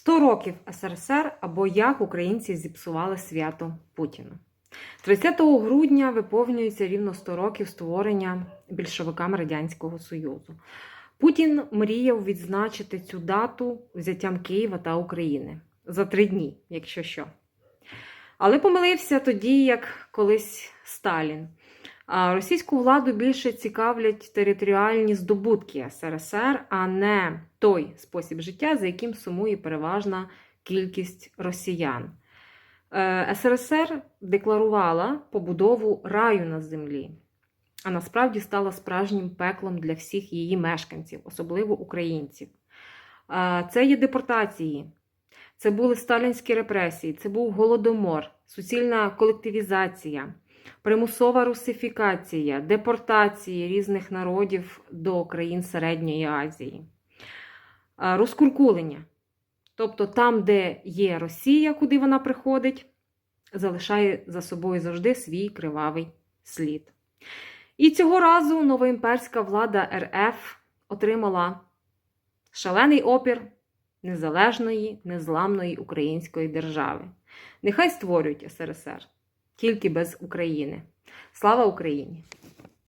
100 років СРСР або як українці зіпсували свято Путіна. 30 грудня виповнюється рівно 100 років створення більшовиками Радянського Союзу. Путін мріяв відзначити цю дату взяттям Києва та України за три дні, якщо що. Але помилився тоді, як колись Сталін. Російську владу більше цікавлять територіальні здобутки СРСР, а не той спосіб життя, за яким сумує переважна кількість росіян. Е, СРСР декларувала побудову раю на землі, а насправді стала справжнім пеклом для всіх її мешканців, особливо українців. Е, Це є депортації, це були сталінські репресії, це був голодомор, суцільна колективізація, примусова русифікація, депортації різних народів до країн Середньої Азії, розкуркулення. Тобто там, де є Росія, куди вона приходить, залишає за собою завжди свій кривавий слід. І цього разу новоімперська влада РФ отримала шалений опір незалежної, незламної української держави. Нехай створюють СРСР, тільки без України. Слава Україні!